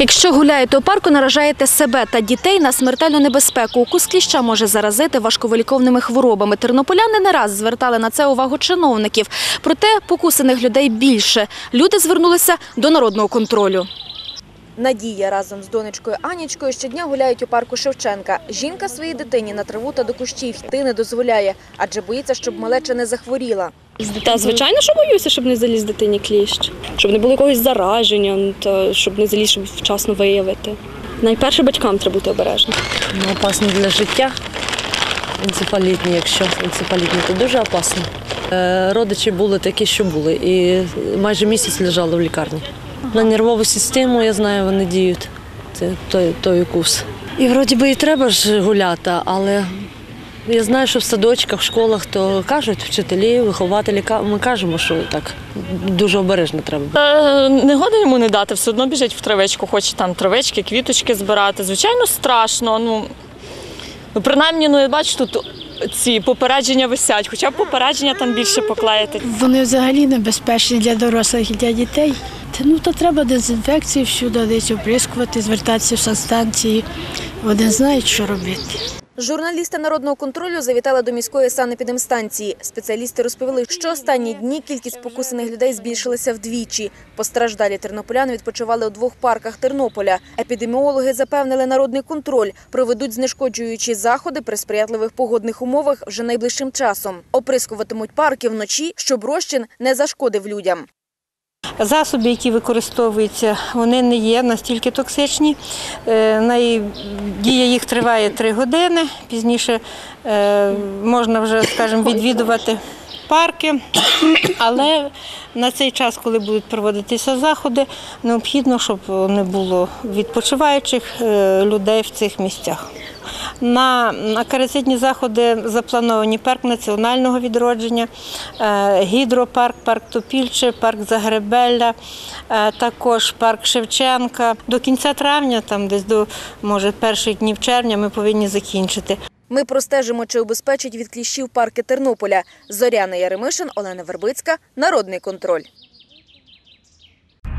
Якщо гуляєте у парку, наражаєте себе та дітей на смертельну небезпеку. Укус кліща може заразити важковиліковними хворобами. Тернополяни не раз звертали на це увагу чиновників. Проте покусаних людей більше. Люди звернулися до народного контролю. Надія разом з донечкою Анічкою щодня гуляють у парку Шевченка. Жінка своїй дитині на траву та до кущів йти не дозволяє, адже боїться, щоб малеча не захворіла. Та звичайно, що боюся, щоб не заліз дитині кліщ, щоб не було якогось зараження, та щоб не заліз, щоб вчасно виявити. Найперше батькам треба бути обережним. Ну, опасно для життя. Енцефалітні, якщо енцефалітні, то дуже опасно. Е, Родичі були такі, що були, і майже місяць лежали в лікарні. На нервову систему, я знаю, вони діють. Це той, той укус. І вроді би і треба ж гуляти, але я знаю, що в садочках, в школах то кажуть вчителі, вихователі, ми кажемо, що так дуже обережно треба. Е, Не года йому не дати, все одно біжить в травичку, хоче там травички, квіточки збирати. Звичайно, страшно. Ну, ну принаймні, ну я бачу, тут ці попередження висять, хоча б попередження там більше поклеїти. Вони взагалі небезпечні для дорослих і для дітей. Та, Ну, то треба дезінфекції всюди десь оприскувати, звертатися в санстанції. Вони знають, що робити. Журналісти народного контролю завітали до міської санепідемстанції. Спеціалісти розповіли, що останні дні кількість покусаних людей збільшилася вдвічі. Постраждалі тернополяни відпочивали у двох парках Тернополя. Епідеміологи запевнили народний контроль, проведуть знешкоджуючі заходи при сприятливих погодних умовах вже найближчим часом. Оприскуватимуть парки вночі, щоб розчин не зашкодив людям. Засоби, які використовуються, вони не є настільки токсичні. Е, Дія їх триває три години. Пізніше е, можна вже, скажімо, відвідувати парки. Але на цей час, коли будуть проводитися заходи, необхідно, щоб не було відпочиваючих е, людей в цих місцях. На акарицидні заходи заплановані парк національного відродження, е, гідропарк, парк Топільче, парк Загребелля, е, також парк Шевченка. До кінця травня, там десь до може перших днів червня, ми повинні закінчити. Ми простежимо, чи убезпечить від кліщів парки Тернополя. Зоряна Яремишин, Олена Вербицька, Народний контроль.